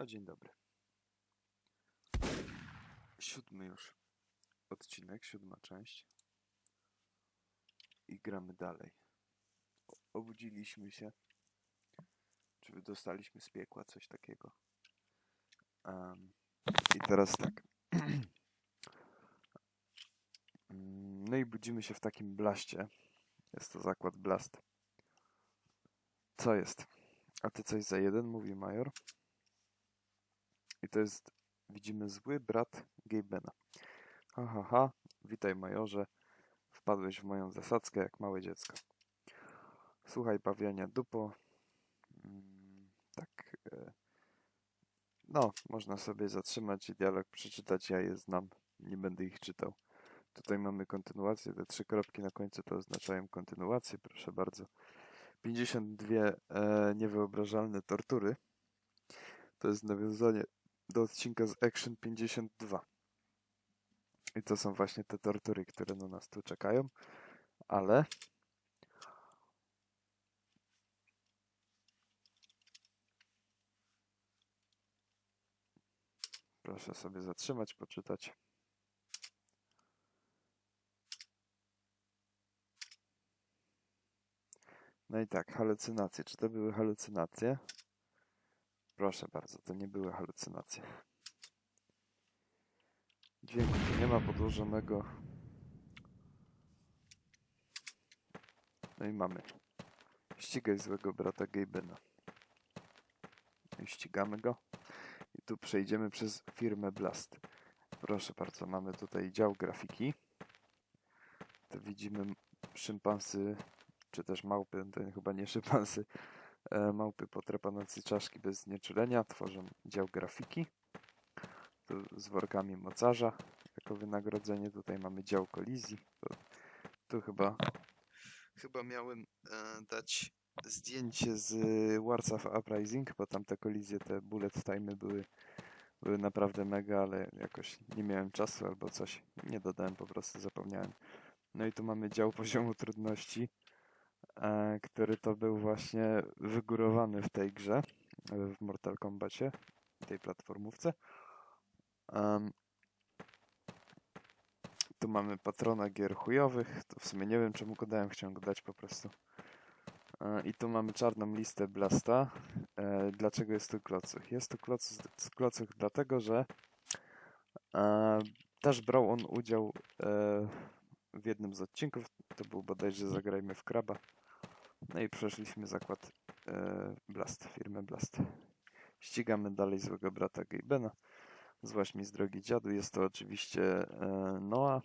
No dzień dobry. Siódmy już odcinek, siódma część. I gramy dalej. Obudziliśmy się. Czy wydostaliśmy z piekła, coś takiego. Em, I teraz tak. No i budzimy się w takim blaście. Jest to zakład Blast. Co jest? A ty coś za jeden, mówi major. I to jest, widzimy, zły brat Gabena. Ha, ha, ha. Witaj, majorze. Wpadłeś w moją zasadzkę jak małe dziecko. Słuchaj, pawiania dupo. Mm, tak. E, no, można sobie zatrzymać i dialog przeczytać. Ja je znam. Nie będę ich czytał. Tutaj mamy kontynuację. Te trzy kropki na końcu to oznaczają kontynuację. Proszę bardzo. 52 e, niewyobrażalne tortury. To jest nawiązanie do odcinka z Action 52. I to są właśnie te tortury, które na nas tu czekają. Ale proszę sobie zatrzymać, poczytać. No i tak, halucynacje. Czy to były halucynacje? Proszę bardzo, to nie były halucynacje. Dźwięku nie ma podłożonego. No i mamy. Ścigaj złego brata Gabena. I ścigamy go. I tu przejdziemy przez firmę Blast. Proszę bardzo, mamy tutaj dział grafiki. To widzimy szympansy, czy też małpy, to chyba nie szympansy, małpy potrapane czaszki bez znieczulenia, tworzą dział grafiki. Tu z workami mocarza jako wynagrodzenie. Tutaj mamy dział kolizji. To, tu chyba chyba miałem e, dać zdjęcie z Wars of Uprising, bo tam te kolizje, te bullet time'y były, były naprawdę mega, ale jakoś nie miałem czasu albo coś. Nie dodałem, po prostu zapomniałem. No i tu mamy dział poziomu trudności, e, który to był właśnie wygórowany w tej grze, e, w Mortal Kombacie, tej platformówce. Tu mamy patrona gier chujowych. To w sumie nie wiem czemu go dałem, chciałem go dać po prostu. E, I tu mamy czarną listę Blasta. E, Dlaczego jest tu klocuch? Jest tu klocuch, klocuch dlatego, że e, też brał on udział e, w jednym z odcinków. To był bodajże Zagrajmy w Kraba. No i przeszliśmy zakład e, Blast, firmę Blast. Ścigamy dalej złego brata Gabena. Złaś mi z drogi dziadu. Jest to oczywiście e, Noa.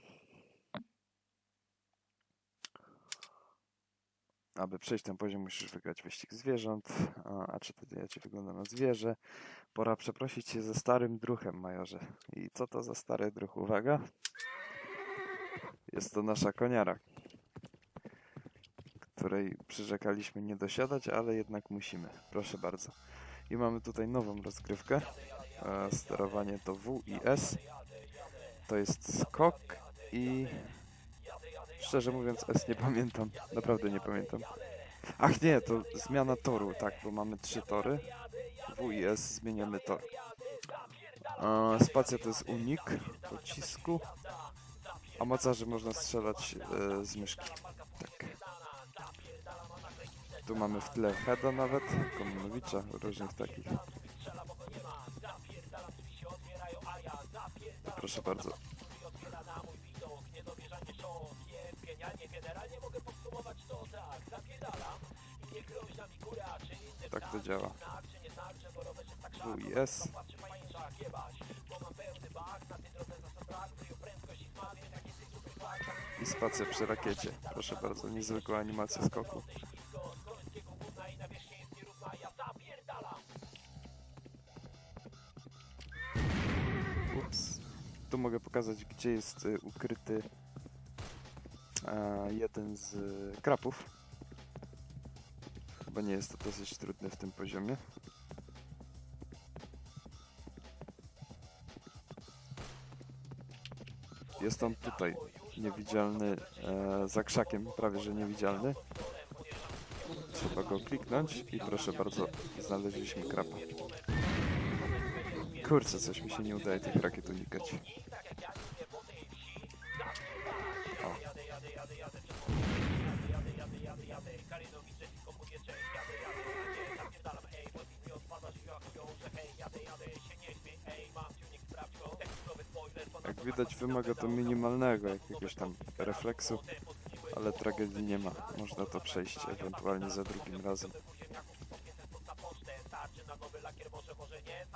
Aby przejść ten poziom, musisz wygrać wyścig zwierząt. A, a czy to ja ci wygląda na zwierzę? Pora przeprosić się ze starym druchem, majorze. I co to za stary druh? Uwaga. Jest to nasza koniara, której przyrzekaliśmy nie dosiadać, ale jednak musimy. Proszę bardzo. I mamy tutaj nową rozgrywkę. E, sterowanie to W i S. To jest skok i... Szczerze mówiąc S nie pamiętam. Naprawdę nie pamiętam. Ach nie, to zmiana toru, tak, bo mamy trzy tory. W i S zmieniamy tor. E, spacja to jest unik pocisku. A mocarzy można strzelać e, z myszki. Tu mamy w tle Heda nawet, Komunowicza, różnych takich. Proszę bardzo. Tak to działa. W i S. I spacja przy rakiecie. Proszę bardzo, niezwykła animacja skoku. Tu mogę pokazać, gdzie jest y, ukryty e, jeden z y, krapów. Chyba nie jest to dosyć trudne w tym poziomie. Jest on tutaj, niewidzialny e, za krzakiem, prawie że niewidzialny. Trzeba go kliknąć i proszę bardzo, znaleźliśmy krapa. Kurczę, coś mi się nie udaje tych rakiet unikać. O. Jak widać wymaga to minimalnego jakiegoś tam refleksu, ale tragedii nie ma. Można to przejść ewentualnie za drugim razem.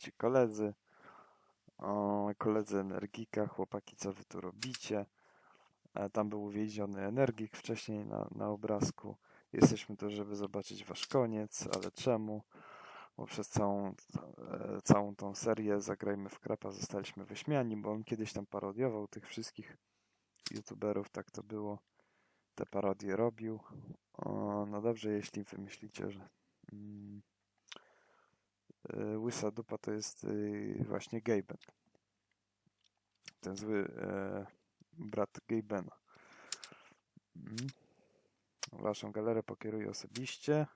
ci koledzy. O, koledzy Energika, chłopaki, co wy tu robicie? E, Tam był uwięziony Energik wcześniej na, na obrazku. Jesteśmy tu, żeby zobaczyć wasz koniec, ale czemu? Bo przez całą, e, całą tą serię Zagrajmy w Krapa zostaliśmy wyśmiani, bo on kiedyś tam parodiował tych wszystkich youtuberów, tak to było. Te parodie robił. O, no dobrze, jeśli wymyślicie, że mm, Łysa Dupa to jest y, właśnie Gaben. Ten zły e, brat Gabena. Mm. Waszą galerę pokieruję osobiście.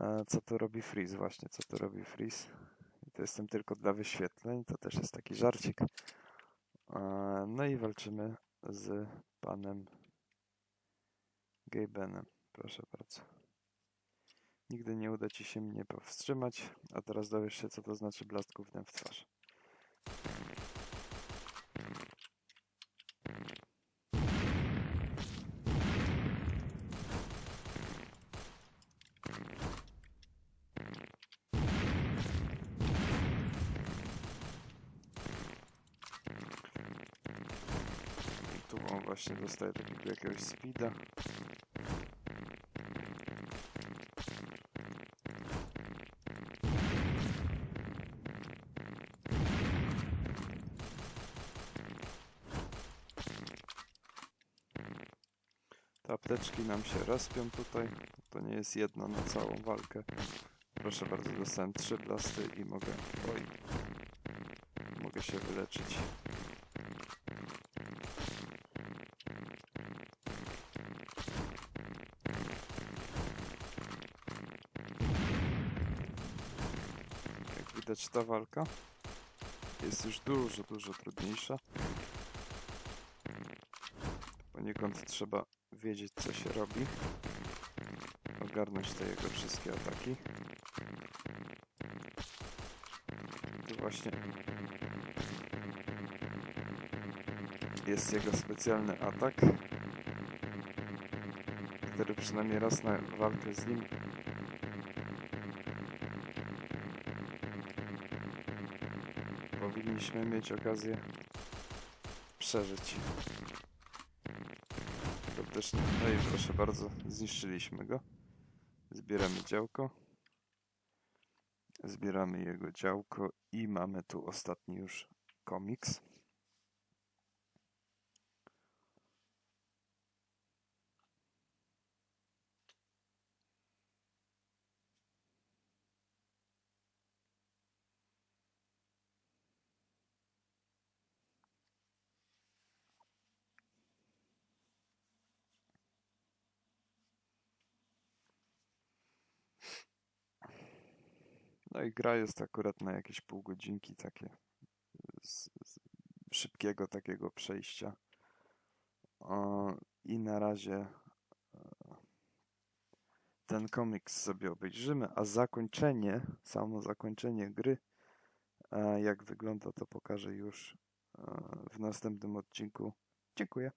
E, Co tu robi Freeze? Właśnie, co tu robi Freeze? I To jestem tylko dla wyświetleń. To też jest taki żarcik. E, No i walczymy z panem Gabenem. Proszę bardzo. Nigdy nie uda ci się mnie powstrzymać, a teraz dowiesz się, co to znaczy blask gównem w twarz. Tu właśnie dostaje takiego jakiegoś speeda. Te apteczki nam się rozpią tutaj. To nie jest jedno na całą walkę. Proszę bardzo, dostałem trzy blasty i mogę... Oj. Mogę się wyleczyć. Jak widać ta walka jest już dużo, dużo trudniejsza. Poniekąd trzeba wiedzieć co się robi. Ogarnąć te jego wszystkie ataki. Tu właśnie jest jego specjalny atak, który przynajmniej raz na walkę z nim powinniśmy mieć okazję przeżyć. Też, no i proszę bardzo, zniszczyliśmy go. Zbieramy działko. Zbieramy jego działko i mamy tu ostatni już komiks. No i gra jest akurat na jakieś pół godzinki takie z, z szybkiego takiego przejścia. O, I na razie e, ten komiks sobie obejrzymy, a zakończenie, samo zakończenie gry, e, jak wygląda, to pokażę już e, w następnym odcinku. Dziękuję.